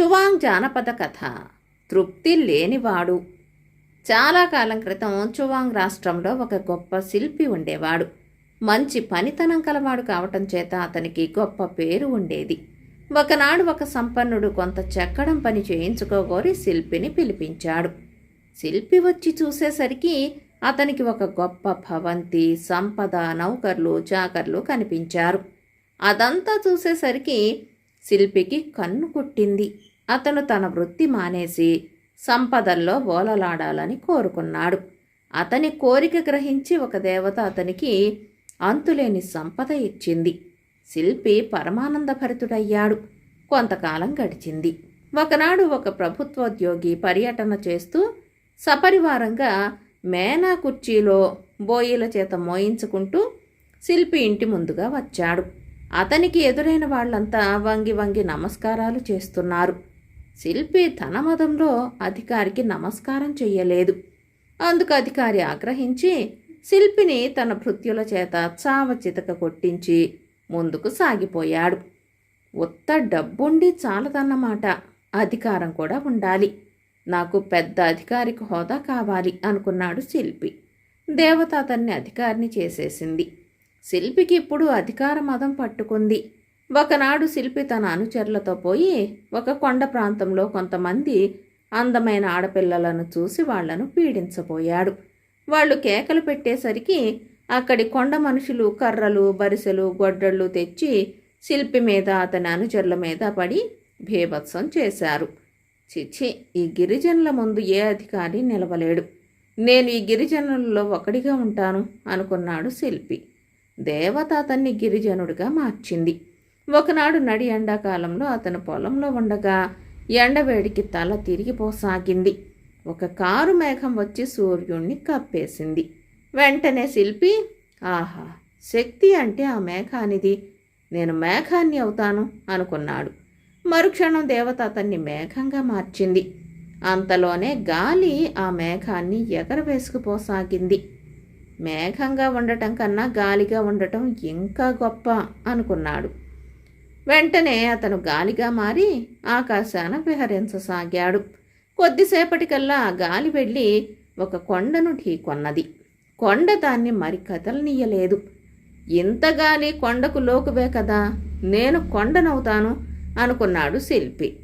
చువాంగ్ జానపద కథ. తృప్తి లేనివాడు. చాలా కాలం క్రితం చువాంగ్ రాష్ట్రంలో ఒక గొప్ప శిల్పి ఉండేవాడు. మంచి పనితనం కలవాడు కావటం చేత అతనికి గొప్ప పేరు ఉండేది. ఒకనాడు ఒక సంపన్నుడు కొంత చెక్కడం పని చేయించుకోగోరి శిల్పిని పిలిపించాడు. శిల్పి వచ్చి చూసేసరికి అతనికి ఒక గొప్ప భవంతి సంపద నౌకర్లు చాకర్లు కనిపించారు. అదంతా చూసేసరికి శిల్పికి కన్ను కుట్టింది. అతను తన వృత్తి మానేసి సంపదల్లో ఓలలాడాలని కోరుకున్నాడు. అతని కోరిక గ్రహించి ఒక దేవత అతనికి అంతులేని సంపద ఇచ్చింది. శిల్పి పరమానందభరితుడయ్యాడు. కొంతకాలం గడిచింది. ఒకనాడు ఒక ప్రభుత్వోద్యోగి పర్యటన చేస్తూ సపరివారంగా మేనా కుర్చీలో బోయిల చేత మోయించుకుంటూ శిల్పి ఇంటి ముందుగా వచ్చాడు. అతనికి ఎదురైన వాళ్ళంతా వంగి వంగి నమస్కారాలు చేస్తున్నారు. శిల్పి తన మతంలో అధికారికి నమస్కారం చెయ్యలేదు. అందుకు అధికారి ఆగ్రహించి శిల్పిని తన భృత్యుల చేత చావ చితక కొట్టించి ముందుకు సాగిపోయాడు. ఉత్త డబ్బుండి చాలదన్నమాట. అధికారం కూడా ఉండాలి. నాకు పెద్ద అధికారికి హోదా కావాలి అనుకున్నాడు శిల్పి. దేవత అతన్ని అధికారిని చేసేసింది. శిల్పికి ఇప్పుడు అధికార మదం పట్టుకుంది. ఒకనాడు శిల్పి తన అనుచరులతో పోయి ఒక కొండ ప్రాంతంలో కొంతమంది అందమైన ఆడపిల్లలను చూసి వాళ్ళను పీడించబోయాడు. వాళ్ళు కేకలు పెట్టేసరికి అక్కడి కొండ మనుషులు కర్రలు బరిసెలు గొడ్డళ్ళు తెచ్చి శిల్పి మీద అతని అనుచరుల మీద పడి భీభత్సం చేశారు. చిచ్చి ఈ గిరిజనుల ముందు ఏ అధికారి నిలవలేడు. నేను ఈ గిరిజనులలో ఒకడిగా ఉంటాను అనుకున్నాడు శిల్పి. దేవత అతన్ని గిరిజనుడిగా మార్చింది. ఒకనాడు నడి ఎండాకాలంలో అతను పొలంలో ఉండగా ఎండవేడికి తల తిరిగిపోసాగింది ఒక కారు మేఘం వచ్చి సూర్యుణ్ణి కప్పేసింది. వెంటనే శిల్పి ఆహా శక్తి అంటే ఆ మేఘానిది. నేను మేఘాన్ని అవుతాను అనుకున్నాడు. మరుక్షణం దేవత అతన్ని మేఘంగా మార్చింది. అంతలోనే గాలి ఆ మేఘాన్ని ఎగరవేసుకుపోసాగింది మేఘంగా ఉండటం కన్నా గాలిగా ఉండటం ఇంకా గొప్ప అనుకున్నాడు. వెంటనే అతను గాలిగా మారి ఆకాశాన విహరించసాగాడు. కొద్దిసేపటికల్లా ఆ గాలి వెళ్ళి ఒక కొండను ఢీకొన్నది. కొండ దాన్ని మరి కదలనీయలేదు. ఇంత గాలి కొండకు లోకువే కదా నేను కొండనవుతాను అనుకున్నాడు శిల్పి.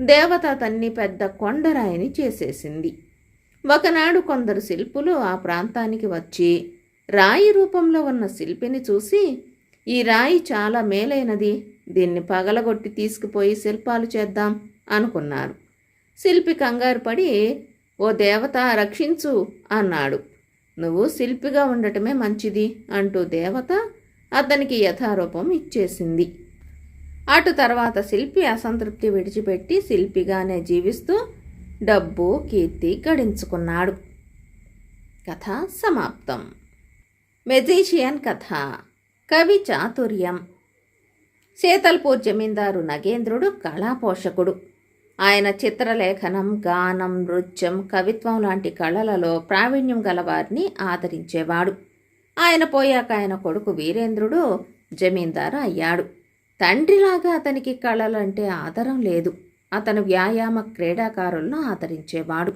దేవత అతన్ని పెద్ద కొండరాయిని చేసేసింది. ఒకనాడు కొందరు శిల్పులు ఆ ప్రాంతానికి వచ్చి రాయి రూపంలో ఉన్న శిల్పిని చూసి ఈ రాయి చాలా మేలైనది దీన్ని పగలగొట్టి తీసుకుపోయి శిల్పాలు చేద్దాం అనుకున్నారు. శిల్పి కంగారు పడి ఓ దేవత రక్షించు అన్నాడు. నువ్వు శిల్పిగా ఉండటమే మంచిది అంటూ దేవత అతనికి యథారూపం ఇచ్చేసింది. అటు తర్వాత శిల్పి అసంతృప్తి విడిచిపెట్టి శిల్పిగానే జీవిస్తూ డబ్బు కీర్తి గడించుకున్నాడు. కథ సమాప్తం. మెజీషియన్ కథ. కవి చాతుర్యం. శీతల్పూర్ జమీందారు నగేంద్రుడు కళాపోషకుడు. ఆయన చిత్రలేఖనం గానం నృత్యం కవిత్వం లాంటి కళలలో ప్రావీణ్యం గలవారిని ఆదరించేవాడు. ఆయన పోయాక ఆయన కొడుకు వీరేంద్రుడు జమీందారు అయ్యాడు. తండ్రిలాగా అతనికి కళలంటే ఆదరం లేదు. అతను వ్యాయామ క్రీడాకారులను ఆదరించేవాడు.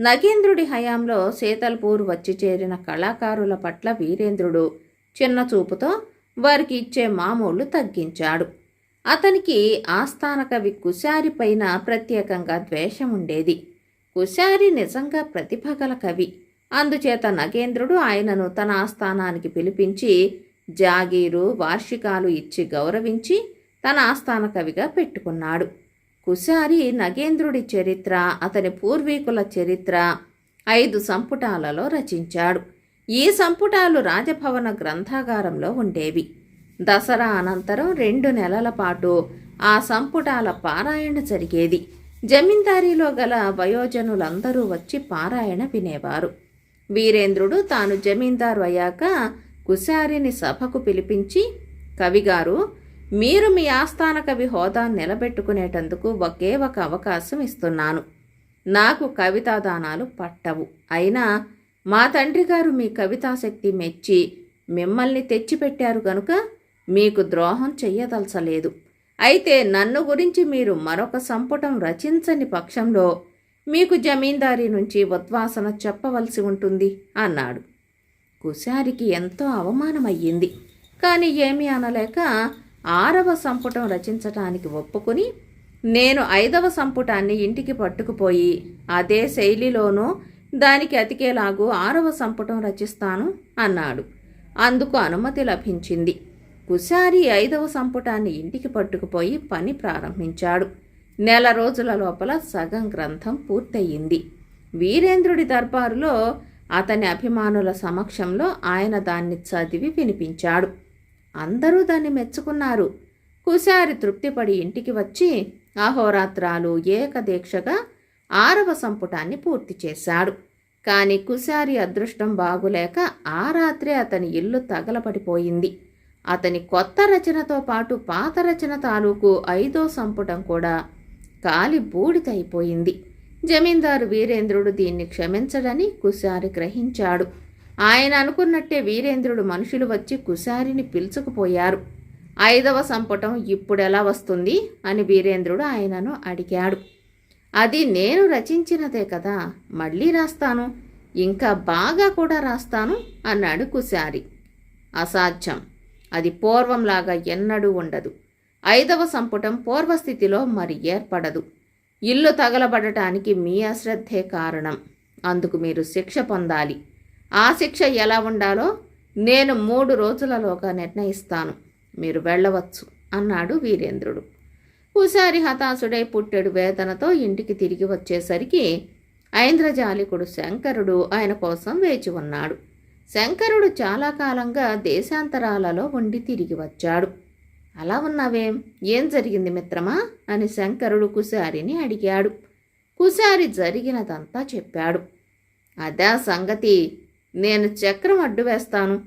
నగేంద్రుడి హయాంలో శీతల్పూర్ వచ్చి చేరిన కళాకారుల పట్ల వీరేంద్రుడు చిన్న చూపుతో వారికి ఇచ్చే మామూళ్ళు తగ్గించాడు. అతనికి ఆస్థాన కవి కుశారి పైన ప్రత్యేకంగా ద్వేషం ఉండేది కుశారి నిజంగా ప్రతిభగల కవి. అందుచేత నగేంద్రుడు ఆయనను తన ఆస్థానానికి పిలిపించి జాగీరు వార్షికాలు ఇచ్చి గౌరవించి తన ఆస్థాన కవిగా పెట్టుకున్నాడు. కుశారి నగేంద్రుడి చరిత్ర అతని పూర్వీకుల చరిత్ర ఐదు సంపుటాలలో రచించాడు. ఈ సంపుటాలు రాజభవన గ్రంథాగారంలో ఉండేవి. దసరా అనంతరం రెండు నెలల పాటు ఆ సంపుటాల పారాయణ జరిగేది. జమీందారీలో గల వయోజనులందరూ వచ్చి పారాయణ వినేవారు. వీరేంద్రుడు తాను జమీందారు అయ్యాక కుశారిని సభకు పిలిపించి కవిగారు మీరు మీ ఆస్థాన కవి హోదా నిలబెట్టుకునేటందుకు ఒకే ఒక అవకాశం ఇస్తున్నాను. నాకు కవితాదానాలు పట్టవు. అయినా మా తండ్రి గారు మీ కవితాశక్తి మెచ్చి మిమ్మల్ని తెచ్చిపెట్టారు గనుక మీకు ద్రోహం చెయ్యదలచలేదు అయితే నన్ను గురించి మీరు మరొక సంపుటం రచించని పక్షంలో మీకు జమీందారీ నుంచి ఉద్వాసన చెప్పవలసి ఉంటుంది అన్నాడు. కుశారికి ఎంతో అవమానమయ్యింది. కానీ ఏమీ అనలేక ఆరవ సంపుటం రచించటానికి ఒప్పుకుని నేను ఐదవ సంపుటాన్ని ఇంటికి పట్టుకుపోయి అదే శైలిలోనూ దానికి అతికేలాగు ఆరవ సంపుటం రచిస్తాను అన్నాడు. అందుకు అనుమతి లభించింది. కుశారి ఐదవ సంపుటాన్ని ఇంటికి పట్టుకుపోయి పని ప్రారంభించాడు. నెల రోజుల లోపల సగం గ్రంథం పూర్తయింది. వీరేంద్రుడి దర్బారులో అతని అభిమానుల సమక్షంలో ఆయన దాన్ని చదివి వినిపించాడు. అందరూ దాన్ని మెచ్చుకున్నారు. కుశారి తృప్తిపడి ఇంటికి వచ్చి అహోరాత్రాలు ఏకదీక్షగా ఆరవ సంపుటాన్ని పూర్తి చేశాడు. కానీ కుశారి అదృష్టం బాగులేక ఆ రాత్రే అతని ఇల్లు తగలపడిపోయింది. అతని కొత్త రచనతో పాటు పాత రచన తాలూకు ఐదో సంపుటం కూడా కాలి బూడిదైపోయింది. జమీందారు వీరేంద్రుడు దీన్ని క్షమించడని కుశారి గ్రహించాడు. ఆయన అనుకున్నట్టే వీరేంద్రుడు మనుషులు వచ్చి కుశారిని పిలుచుకుపోయారు. ఐదవ సంపుటం ఇప్పుడెలా వస్తుంది? అని వీరేంద్రుడు ఆయనను అడిగాడు. అది నేను రచించినదే కదా మళ్ళీ రాస్తాను. ఇంకా బాగా కూడా రాస్తాను అన్నాడు కుశారి. అసాధ్యం. అది పూర్వంలాగా ఎన్నడూ ఉండదు. ఐదవ సంపుటం పూర్వస్థితిలో మరి ఏర్పడదు. ఇల్లు తగలబడటానికి మీ అశ్రద్ధే కారణం. అందుకు మీరు శిక్ష పొందాలి. ఆ శిక్ష ఎలా ఉండాలో నేను మూడు రోజులలోగా నిర్ణయిస్తాను. మీరు వెళ్ళవచ్చు అన్నాడు వీరేంద్రుడు. కుశారి హతాశుడై పుట్టెడు వేదనతో ఇంటికి తిరిగి వచ్చేసరికి ఐంద్రజాలికుడు శంకరుడు ఆయన కోసం వేచి ఉన్నాడు. శంకరుడు చాలా కాలంగా దేశాంతరాలలో ఉండి తిరిగి వచ్చాడు. అలా ఉన్నావేం? ఏం జరిగింది మిత్రమా? అని శంకరుడు కుశారిని అడిగాడు. కుశారి జరిగినదంతా చెప్పాడు. అదా సంగతి. నేను చక్రం అడ్డు వేస్తాను.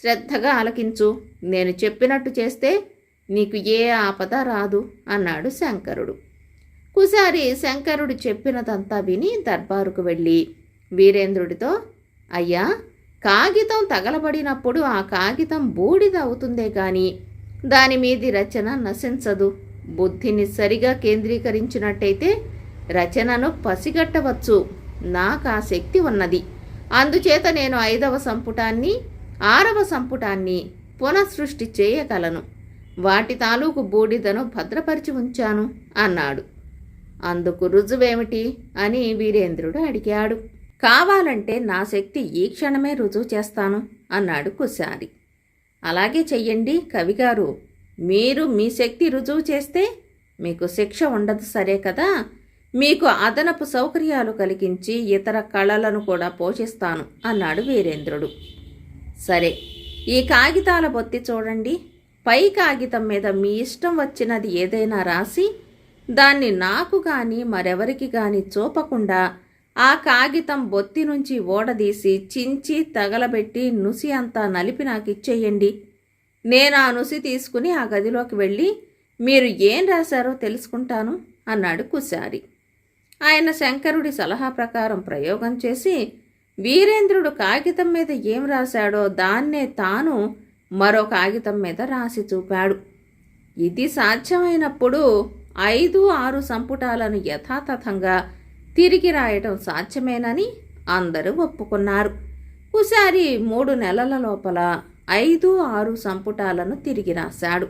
శ్రద్ధగా ఆలకించు. నేను చెప్పినట్టు చేస్తే నీకు ఏ ఆపద రాదు అన్నాడు శంకరుడు. కుసారి శంకరుడు చెప్పినదంతా విని దర్బారుకు వెళ్ళి వీరేంద్రుడితో అయ్యా కాగితం తగలబడినప్పుడు ఆ కాగితం బూడిద అవుతుందే గాని దాని మీది రచన నశించదు. బుద్ధిని సరిగా కేంద్రీకరించినట్టయితే రచనను పసిగట్టవచ్చు. నాకు ఆ శక్తి ఉన్నది. అందుచేత నేను ఐదవ సంపుటాన్ని ఆరవ సంపుటాన్ని పునఃసృష్టి చేయగలను. వాటి తాలూకు బూడిదను భద్రపరిచి ఉంచాను అన్నాడు. అందుకు రుజువేమిటి అని వీరేంద్రుడు అడిగాడు. కావాలంటే నా శక్తి ఈ క్షణమే రుజువు చేస్తాను అన్నాడు కుశారి అలాగే చెయ్యండి కవిగారు. మీరు మీ శక్తి రుజువు చేస్తే మీకు శిక్ష ఉండదు సరే కదా? మీకు అదనపు సౌకర్యాలు కలిగించి ఇతర కళలను కూడా పోషిస్తాను అన్నాడు వీరేంద్రుడు. సరే ఈ కాగితాల బొత్తి చూడండి. పై కాగితం మీద మీ ఇష్టం వచ్చినది ఏదైనా రాసి దాన్ని నాకు కానీ మరెవరికి కానీ చూపకుండా ఆ కాగితం బొత్తి నుంచి ఓడదీసి చించి తగలబెట్టి నుసి అంతా నలిపి నాకు ఇచ్చేయండి. నేను ఆ నుసి తీసుకుని ఆ గదిలోకి వెళ్ళి మీరు ఏం రాశారో తెలుసుకుంటాను అన్నాడు కుశారి. ఆయన శంకరుడి సలహా ప్రకారం ప్రయోగం చేసి వీరేంద్రుడు కాగితం మీద ఏం రాశాడో దాన్నే తాను మరో కాగితం మీద రాసి చూపాడు. ఇది సాధ్యమైనప్పుడు ఐదు ఆరు సంపుటాలను యథాతథంగా తిరిగి రాయటం సాధ్యమేనని అందరూ ఒప్పుకున్నారు. కుశారి మూడు నెలల లోపల ఐదు ఆరు సంపుటాలను తిరిగి రాశాడు.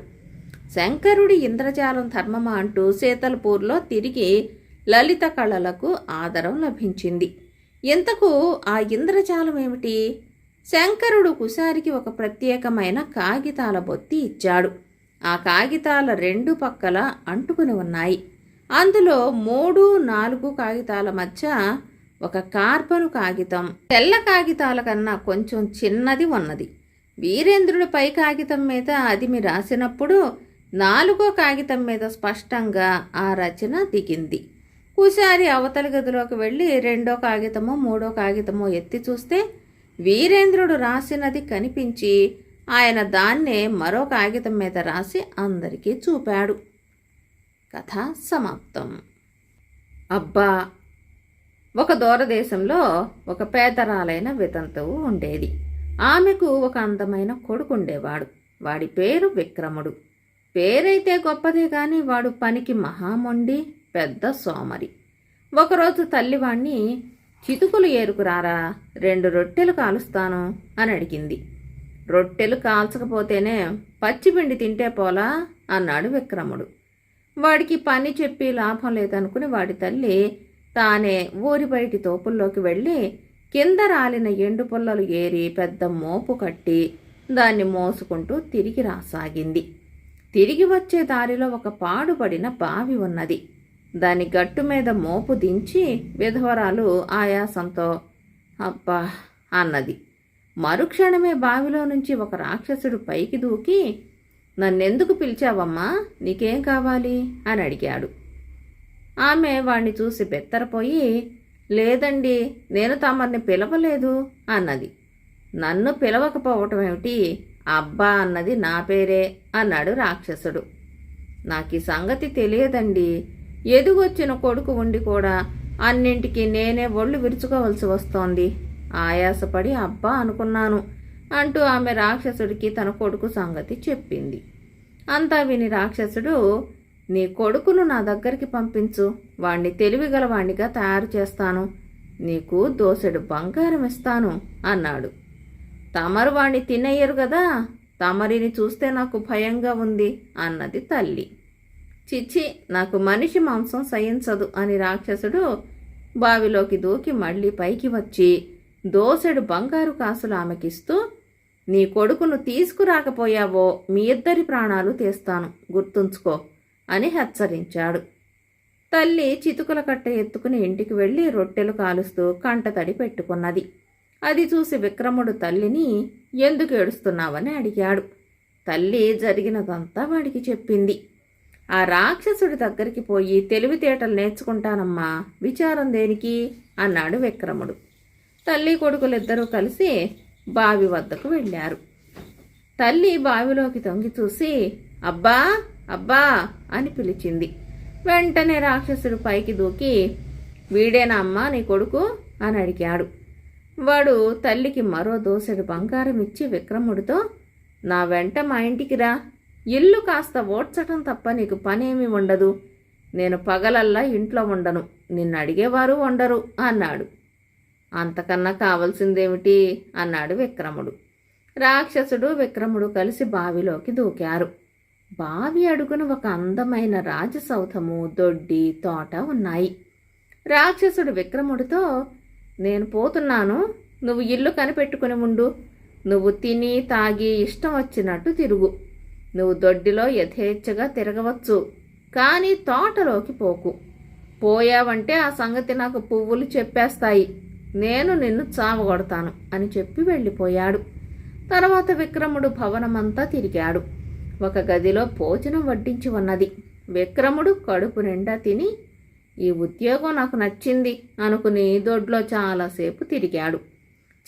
శంకరుడి ఇంద్రజాలం ధర్మమా అంటూ శీతల్పూర్లో తిరిగి లలిత కళలకు ఆదరం లభించింది. ఇంతకు ఆ ఇంద్రజాలం ఏమిటి? శంకరుడు కుశారికి ఒక ప్రత్యేకమైన కాగితాల బొత్తి ఇచ్చాడు. ఆ కాగితాల రెండు పక్కల అంటుకుని ఉన్నాయి. అందులో మూడు నాలుగు కాగితాల మధ్య ఒక కార్బను కాగితం. తెల్ల కాగితాల కన్నా కొంచెం చిన్నది ఉన్నది. వీరేంద్రుడి పై కాగితం మీద అదిమి రాసినప్పుడు నాలుగో కాగితం మీద స్పష్టంగా ఆ రచన దిగింది. కుశారి అవతలి గదిలోకి వెళ్ళి రెండో కాగితమో మూడో కాగితమో ఎత్తి చూస్తే వీరేంద్రుడు రాసినది కనిపించి ఆయన దాన్నే మరో కాగితం మీద రాసి అందరికీ చూపాడు. కథ సమాప్తం. అబ్బా! ఒక దూరదేశంలో ఒక పేదరాలైన వితంతువు ఉండేది. ఆమెకు ఒక అందమైన కొడుకు ఉండేవాడు. వాడి పేరు విక్రముడు. పేరైతే గొప్పదే కానీ వాడు పనికి మహామొండి పెద్ద సోమరి. ఒకరోజు తల్లివాణ్ణి చితుకులు ఏరుకురారా రెండు రొట్టెలు కాలుస్తాను అని అడిగింది. రొట్టెలు కాల్చకపోతేనే పచ్చిపిండి తింటే పోలా అన్నాడు విక్రముడు. వాడికి పని చెప్పి లాభం లేదనుకుని వాడి తల్లి తానే ఊరి బయటి తోపుల్లోకి వెళ్ళి కింద రాలిన ఎండు పుల్లలు ఏరి పెద్ద మోపు కట్టి దాన్ని మోసుకుంటూ తిరిగి రాసాగింది. తిరిగి వచ్చే దారిలో ఒక పాడుపడిన బావి ఉన్నది. దాని గట్టు మీద మోపు దించి విధవరాలు ఆయాసంతో అబ్బా! అన్నది. మరుక్షణమే బావిలో నుంచి ఒక రాక్షసుడు పైకి దూకి నన్నెందుకు పిలిచావమ్మా? నీకేం కావాలి? అని అడిగాడు. ఆమె వాణ్ణి చూసి బెత్తరపోయి లేదండి నేను తమర్ని పిలవలేదు అన్నది. నన్ను పిలవకపోవటం ఏమిటి? అబ్బా! అన్నది నా పేరే అన్నాడు రాక్షసుడు. నాకు ఈ సంగతి తెలియదండి ఎదుగొచ్చిన కొడుకు ఉండి కూడా అన్నింటికి నేనే ఒళ్ళు విరుచుకోవలసి వస్తోంది. ఆయాసపడి అబ్బా అనుకున్నాను అంటూ ఆమె రాక్షసుడికి తన కొడుకు సంగతి చెప్పింది. అంతా విని రాక్షసుడు నీ కొడుకును నా దగ్గరికి పంపించు. వాణ్ణి తెలివిగలవాణ్ణిగా తయారు చేస్తాను. నీకు దోసెడు బంగారం ఇస్తాను అన్నాడు. తమరు వాణ్ణి తినయ్యరు కదా తమరిని చూస్తే నాకు భయంగా ఉంది అన్నది తల్లి. చిచ్చి నాకు మనిషి మాంసం సహించదు అని రాక్షసుడు బావిలోకి దూకి మళ్ళీ పైకి వచ్చి దోసెడు బంగారు కాసులు ఆమెకిస్తూ నీ కొడుకును తీసుకురాకపోయావో మీ ఇద్దరి ప్రాణాలు తీస్తాను గుర్తుంచుకో అని హెచ్చరించాడు. తల్లి చితుకుల కట్ట ఎత్తుకుని ఇంటికి వెళ్ళి రొట్టెలు కాలుస్తూ కంటతడి పెట్టుకున్నది. అది చూసి విక్రముడు తల్లిని ఎందుకు ఏడుస్తున్నావని అడిగాడు. తల్లి జరిగినదంతా వాడికి చెప్పింది. ఆ రాక్షసుడి దగ్గరికి పోయి తెలివితేటలు నేర్చుకుంటానమ్మా విచారం దేనికి? అన్నాడు విక్రముడు. తల్లి కొడుకులిద్దరూ కలిసి బావి వద్దకు వెళ్ళారు. తల్లి బావిలోకి తొంగి చూసి అబ్బా అబ్బా అని పిలిచింది. వెంటనే రాక్షసుడు పైకి దూకి వీడేనా అమ్మా నీ కొడుకు అని అడిగాడు. వాడు తల్లికి మరో దోసెడు బంగారం ఇచ్చి విక్రముడితో నా వెంట మా ఇంటికి రా ఇల్లు కాస్త ఓడ్చటం తప్ప నీకు పనేమీ ఉండదు నేను పగలల్లా ఇంట్లో ఉండను నిన్ను అడిగేవారు ఉండరు అన్నాడు. అంతకన్నా కావలసిందేమిటి? అన్నాడు విక్రముడు. రాక్షసుడు విక్రముడు కలిసి బావిలోకి దూకారు. బావి అడుగున ఒక అందమైన రాజసౌధము దొడ్డి తోట ఉన్నాయి. రాక్షసుడు విక్రముడితో నేను పోతున్నాను. నువ్వు ఇల్లు కనిపెట్టుకుని ఉండు. నువ్వు తిని తాగి ఇష్టం వచ్చినట్టు తిరుగు. నువ్వు దొడ్డిలో యథేచ్ఛగా తిరగవచ్చు కానీ తోటలోకి పోకు. పోయావంటే ఆ సంగతి నాకు పువ్వులు చెప్పేస్తాయి. నేను నిన్ను చావగొడతాను అని చెప్పి వెళ్ళిపోయాడు. తర్వాత విక్రముడు భవనమంతా తిరిగాడు. ఒక గదిలో భోజనం వడ్డించి ఉన్నది. విక్రముడు కడుపు నిండా తిని ఈ ఉద్యోగం నాకు నచ్చింది అనుకుని దొడ్లో చాలాసేపు తిరిగాడు.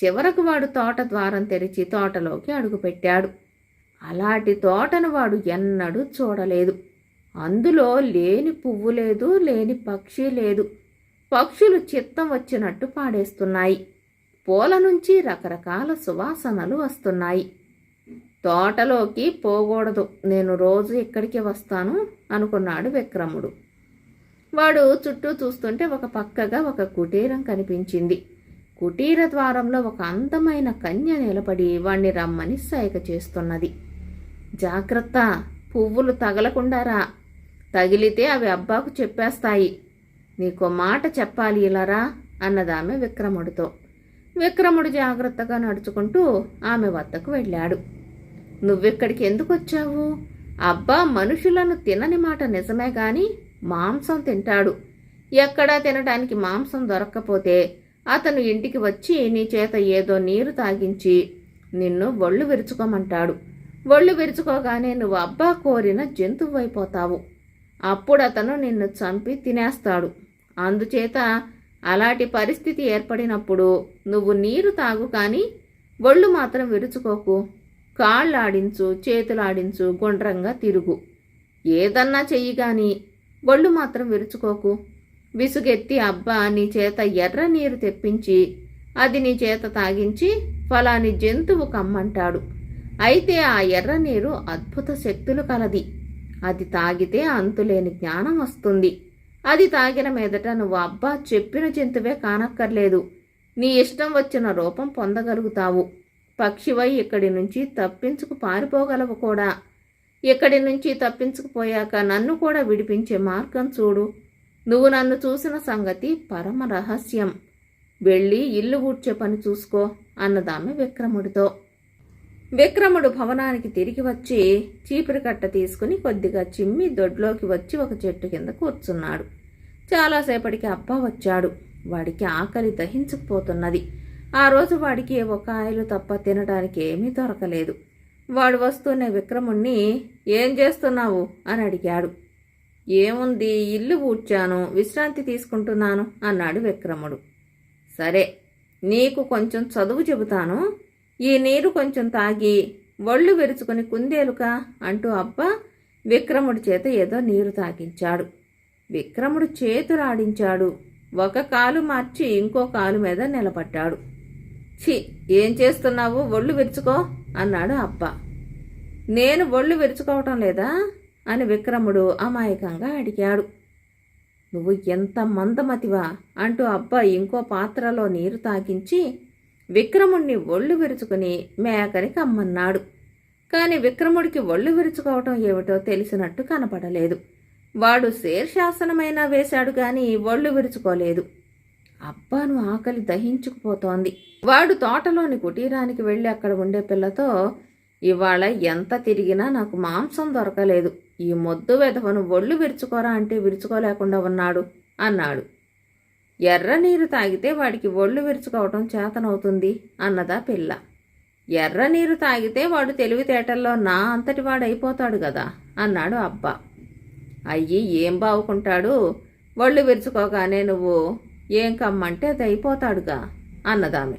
చివరకు వాడు తోట ద్వారం తెరిచి తోటలోకి అడుగుపెట్టాడు. అలాంటి తోటను వాడు ఎన్నడూ చూడలేదు. అందులో లేని పువ్వు లేదు లేని పక్షి లేదు. పక్షులు చిత్తం వచ్చినట్టు పాడేస్తున్నాయి. పూల నుంచి రకరకాల సువాసనలు వస్తున్నాయి. తోటలోకి పోకూడదు. నేను రోజు ఇక్కడికి వస్తాను అనుకున్నాడు విక్రముడు. వాడు చుట్టూ చూస్తుంటే ఒక పక్కగా ఒక కుటీరం కనిపించింది. కుటీర ద్వారంలో ఒక అందమైన కన్య నిలబడి వాణ్ణి రమ్మని సైగ చేస్తున్నది. జాగ్రత్త పువ్వులు తగలకుండారా తగిలితే అవి అబ్బాకు చెప్పేస్తాయి. నీకో మాట చెప్పాలి ఇలారా అన్నదామె విక్రముడితో. విక్రముడు జాగ్రత్తగా నడుచుకుంటూ ఆమె వద్దకు వెళ్ళాడు. నువ్వెక్కడికి ఎందుకు వచ్చావు అబ్బా మనుషులను తినని మాట నిజమే గాని మాంసం తింటాడు. ఎక్కడా తినడానికి మాంసం దొరక్కపోతే అతను ఇంటికి వచ్చి నీ చేత ఏదో నీరు తాగించి నిన్ను ఒళ్ళు విరుచుకోమంటాడు. ఒళ్ళు విరుచుకోగానే నువ్వు అబ్బా కోరిన జంతువు అయిపోతావు అప్పుడు అతను నిన్ను చంపి తినేస్తాడు. అందుచేత అలాంటి పరిస్థితి ఏర్పడినప్పుడు నువ్వు నీరు తాగు కానీ ఒళ్ళు మాత్రం విరుచుకోకు. కాళ్ళు ఆడించు గుండ్రంగా తిరుగు. ఏదన్నా చెయ్యి కానీ ఒళ్ళు మాత్రం విరుచుకోకు. విసుగెత్తి అబ్బా నీ చేత ఎర్ర నీరు తెప్పించి అది నీ చేత తాగించి ఫలాని జంతువు కమ్మంటాడు. అయితే ఆ ఎర్ర నీరు అద్భుత శక్తులు కలది. అది తాగితే అంతులేని జ్ఞానం వస్తుంది. అది తాగిన మీదట నువ్వు అబ్బా చెప్పిన జంతువే కానక్కర్లేదు. నీ ఇష్టం వచ్చిన రూపం పొందగలుగుతావు. పక్షివై ఇక్కడి నుంచి తప్పించుకు పారిపోగలవు కూడా. ఇక్కడి నుంచి తప్పించుకుపోయాక నన్ను కూడా విడిపించే మార్గం చూడు. నువ్వు నన్ను చూసిన సంగతి పరమ రహస్యం. వెళ్ళి ఇల్లు ఊడ్చే పని చూసుకో అన్నదామె విక్రముడితో. విక్రముడు భవనానికి తిరిగి వచ్చి చీపురు కట్ట తీసుకుని కొద్దిగా చిమ్మి దొడ్లోకి వచ్చి ఒక చెట్టు కింద కూర్చున్నాడు. చాలాసేపటికి అబ్బ వచ్చాడు. వాడికి ఆకలి దహించుకుపోతున్నది. ఆ రోజు వాడికి ఒక ఆయిలు తప్ప తినడానికి ఏమీ దొరకలేదు. వాడు వస్తూనే విక్రముణ్ణి ఏం చేస్తున్నావు? అని అడిగాడు. ఏముంది ఇల్లు ఊడ్చాను విశ్రాంతి తీసుకుంటున్నాను అన్నాడు విక్రముడు. సరే నీకు కొంచెం చదువు చెబుతాను. ఈ నీరు కొంచెం తాగి ఒళ్ళు విరుచుకుని కుందేలుక అంటూ అబ్బ విక్రముడి చేత ఏదో నీరు తాగించాడు. విక్రముడు చేతులాడించాడు. ఒక కాలు మార్చి ఇంకో కాలు మీద నిలబడ్డాడు. ఛీ ఏం చేస్తున్నావు? ఒళ్ళు విరుచుకో అన్నాడు అబ్బ. నేను ఒళ్ళు విరుచుకోవటం లేదా? అని విక్రముడు అమాయకంగా అడిగాడు. నువ్వు ఎంత మందమతివా? అంటూ అబ్బ ఇంకో పాత్రలో నీరు తాగించి విక్రముణ్ణి ఒళ్ళు విరుచుకుని మేకని కమ్మన్నాడు కాని విక్రముడికి ఒళ్ళు విరుచుకోవటం ఏమిటో తెలిసినట్టు కనపడలేదు. వాడు శీర్షాసనమైనా వేశాడు గాని ఒళ్ళు విరుచుకోలేదు. అబ్బాను ఆకలి దహించుకుపోతోంది. వాడు తోటలోని కుటీరానికి వెళ్ళి అక్కడ ఉండే పిల్లతో ఇవాళ ఎంత తిరిగినా నాకు మాంసం దొరకలేదు. ఈ మొద్దు వెధవను ఒళ్ళు విరుచుకోరా అంటే విరుచుకోలేకుండా ఉన్నాడు అన్నాడు. ఎర్ర నీరు తాగితే వాడికి ఒళ్ళు విరుచుకోవటం చేతనవుతుంది అన్నదా పిల్ల. ఎర్ర నీరు తాగితే వాడు తెలివితేటల్లో నా అంతటి వాడైపోతాడు కదా అన్నాడు అబ్బా. అయ్యి ఏం బావుకుంటాడు? ఒళ్ళు విరుచుకోగానే నువ్వు ఏం కమ్మంటే అది అయిపోతాడుగా అన్నదామె.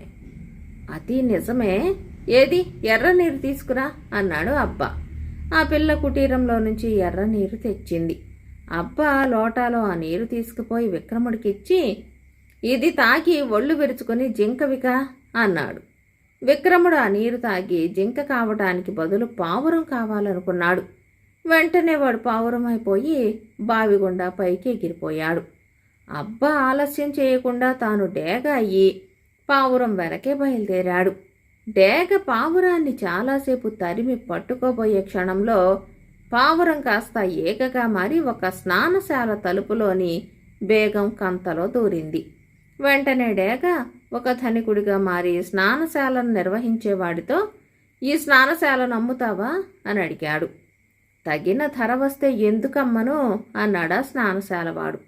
అది నిజమే. ఏది? ఎర్ర నీరు తీసుకురా అన్నాడు అబ్బా. ఆ పిల్ల కుటీరంలో నుంచి ఎర్ర నీరు తెచ్చింది. అబ్బ లోటాలో ఆ నీరు తీసుకుపోయి విక్రముడికిచ్చి ఇది తాగి ఒళ్ళు విరుచుకొని జింకవిక అన్నాడు. విక్రముడు ఆ నీరు తాగి జింక కావటానికి బదులు పావురం కావాలనుకున్నాడు. వెంటనే వాడు పావురమైపోయి బావిగుండా పైకి ఎగిరిపోయాడు. అబ్బా ఆలస్యం చేయకుండా తాను డేగ అయ్యి పావురం వెనకే బయలుదేరాడు. డేగ పావురాన్ని చాలాసేపు తరిమి పట్టుకోబోయే క్షణంలో పావురం కాస్త ఏకగా మారి ఒక స్నానశాల తలుపులోని బేగం కంతలో దూరింది. వెంటనే డేగ ఒక ధనికుడిగా మారి స్నానశాలను నిర్వహించేవాడితో ఈ స్నానశాలను అమ్ముతావా అని అడిగాడు. తగిన ధర వస్తే ఎందుకమ్మను? అన్నాడా స్నానశాలవాడు.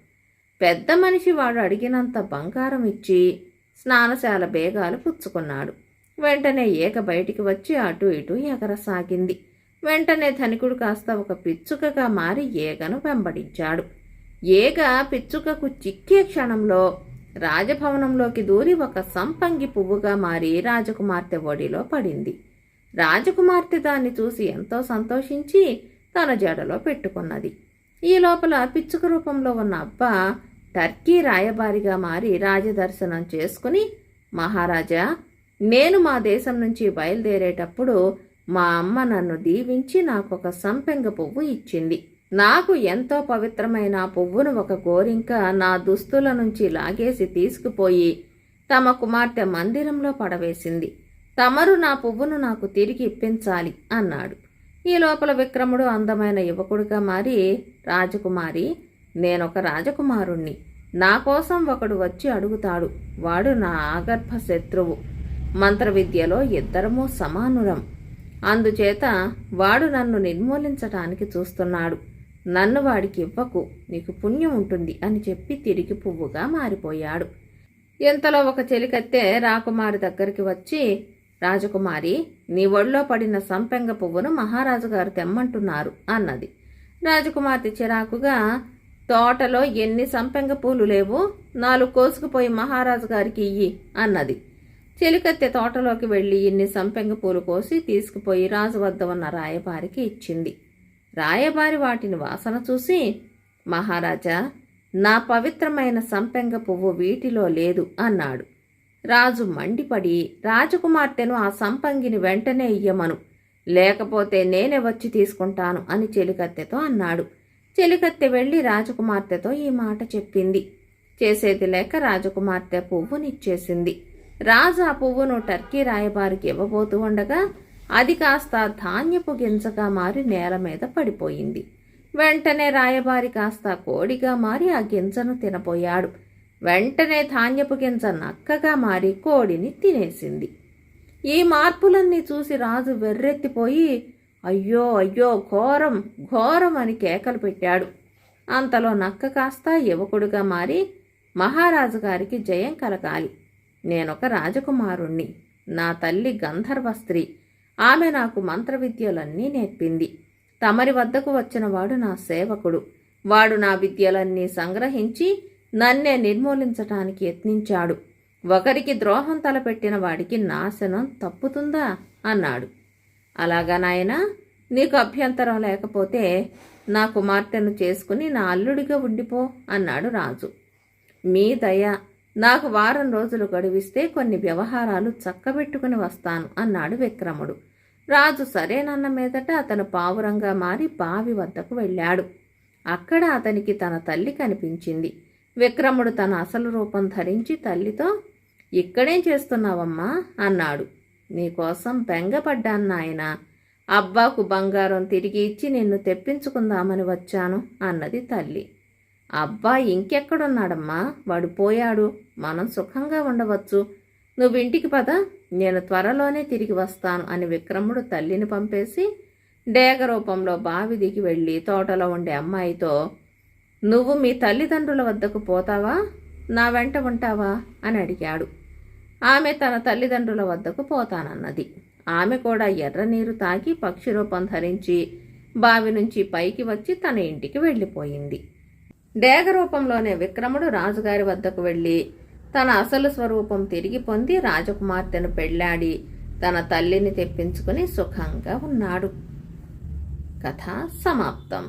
పెద్ద మనిషి వాడు అడిగినంత బంగారం ఇచ్చి స్నానశాల బేగాలు పుచ్చుకున్నాడు. వెంటనే ఏక బయటికి వచ్చి అటు ఇటు ఎగరసాగింది. వెంటనే ధనికుడు కాస్త ఒక పిచ్చుకగా మారి ఏగను వెంబడించాడు. ఏగ పిచ్చుకకు చిక్కే క్షణంలో రాజభవనంలోకి దూరి ఒక సంపంగి పువ్వుగా మారి రాజకుమార్తె ఒడిలో పడింది. రాజకుమార్తె దాన్ని చూసి ఎంతో సంతోషించి తన జడలో పెట్టుకున్నది. ఈ లోపల పిచ్చుక రూపంలో ఉన్న అబ్బ టర్కీ రాయబారిగా మారి రాజదర్శనం చేసుకుని మహారాజా నేను మా దేశం నుంచి బయలుదేరేటప్పుడు మా అమ్మ నన్ను దీవించి నాకు ఒక సంపెంగ పువ్వు ఇచ్చింది. నాకు ఎంతో పవిత్రమైన పువ్వును ఒక గోరింక నా దుస్తుల నుంచి లాగేసి తీసుకుపోయి తమ కుమార్తె మందిరంలో పడవేసింది. తమరు నా పువ్వును నాకు తిరిగి ఇప్పించాలి అన్నాడు. ఈ లోపల విక్రముడు అందమైన యువకుడిగా మారి రాజకుమారి నేనొక రాజకుమారుణ్ణి. నా కోసం ఒకడు వచ్చి అడుగుతాడు. వాడు నా ఆగర్భ శత్రువు మంత్ర విద్యలో ఇద్దరము సమానురం అందుచేత వాడు నన్ను నిర్మూలించటానికి చూస్తున్నాడు. నన్ను వాడికి ఇవ్వకు నీకు పుణ్యం ఉంటుంది అని చెప్పి తిరిగి పువ్వుగా మారిపోయాడు. ఇంతలో ఒక చెలికత్తె రాకుమారి దగ్గరికి వచ్చి రాజకుమారి నీ ఒళ్ళో పడిన సంపెంగ పువ్వును మహారాజు గారు తెమ్మంటున్నారు అన్నది. రాజకుమార్తె చిరాకుగా తోటలో ఎన్ని సంపెంగ పూలు లేవు? నాలుగు కోసుకుపోయి మహారాజు గారికి ఇయ్యి అన్నది. చెలికత్తె తోటలోకి వెళ్ళి ఇన్ని సంపెంగ పూలు కోసి తీసుకుపోయి రాజు వద్ద ఉన్న రాయబారికి ఇచ్చింది. రాయబారి వాటిని వాసన చూసి మహారాజా నా పవిత్రమైన సంపెంగ పువ్వు వీటిలో లేదు అన్నాడు. రాజు మండిపడి రాజకుమార్తెను ఆ సంపంగిని వెంటనే ఇయ్యమను. లేకపోతే నేనే వచ్చి తీసుకుంటాను అని చెలికత్తెతో అన్నాడు. చెలికత్తె వెళ్ళి రాజకుమార్తెతో ఈ మాట చెప్పింది. చేసేది లేక రాజకుమార్తె పువ్వునిచ్చేసింది. రాజు ఆ పువ్వును టర్కీ రాయబారికి ఇవ్వబోతూ ఉండగా అది కాస్త ధాన్యపు గింజగా మారి నేల మీద పడిపోయింది. వెంటనే రాయబారి కాస్త కోడిగా మారి ఆ గింజను తినబోయాడు. వెంటనే ధాన్యపు గింజ నక్కగా మారి కోడిని తినేసింది. ఈ మార్పులన్నీ చూసి రాజు వెర్రెత్తిపోయి అయ్యో అయ్యో ఘోరం ఘోరం అని కేకలు పెట్టాడు. అంతలో నక్క కాస్త యువకుడుగా మారి మహారాజు గారికి జయం కలగాలి. నేనొక రాజకుమారుణ్ణి. నా తల్లి గంధర్వ స్త్రీ. ఆమె నాకు మంత్ర విద్యలన్నీ నేర్పింది. తమరి వద్దకు వచ్చినవాడు నా సేవకుడు. వాడు నా విద్యలన్నీ సంగ్రహించి నన్నే నిర్మూలించటానికి యత్నించాడు. ఒకరికి ద్రోహం తలపెట్టిన వాడికి నాశనం తప్పుతుందా? అన్నాడు. అలాగా నాయనా నీకు అభ్యంతరం లేకపోతే నా కుమార్తెను చేసుకుని నా అల్లుడిగా ఉండిపో అన్నాడు రాజు. మీ దయ నాకు వారం రోజులు గడువిస్తే కొన్ని వ్యవహారాలు చక్కబెట్టుకుని వస్తాను అన్నాడు విక్రముడు. రాజు సరేనన్న మీదట అతను పావురంగా మారి బావి వద్దకు వెళ్ళాడు. అక్కడ అతనికి తన తల్లి కనిపించింది. విక్రముడు తన అసలు రూపం ధరించి తల్లితో ఇక్కడేం చేస్తున్నావమ్మా? అన్నాడు. నీకోసం బెంగపడ్డాను నాయన. అబ్బాకు బంగారం తిరిగి ఇచ్చి నిన్ను తెప్పించుకుందామని వచ్చాను అన్నది తల్లి. అబ్బా ఇంకెక్కడున్నాడమ్మా? వాడు పోయాడు. మనం సుఖంగా ఉండవచ్చు. నువ్వు ఇంటికి పద. నేను త్వరలోనే తిరిగి వస్తాను అని విక్రముడు తల్లిని పంపేసి డేగ రూపంలో బావి దిగి వెళ్ళి తోటలో ఉండే అమ్మాయితో నువ్వు మీ తల్లిదండ్రుల వద్దకు పోతావా? నా వెంట ఉంటావా? అని అడిగాడు. ఆమె తన తల్లిదండ్రుల వద్దకు పోతానన్నది. ఆమె కూడా ఎర్ర నీరు తాగి పక్షి రూపం ధరించి బావి నుంచి పైకి వచ్చి తన ఇంటికి వెళ్ళిపోయింది. డేగ రూపంలోనే విక్రముడు రాజుగారి వద్దకు వెళ్ళి తన అసలు స్వరూపం తిరిగి పొంది రాజకుమార్తెను పెళ్ళాడి తన తల్లిని తెప్పించుకుని సుఖంగా ఉన్నాడు. కథ సమాప్తం.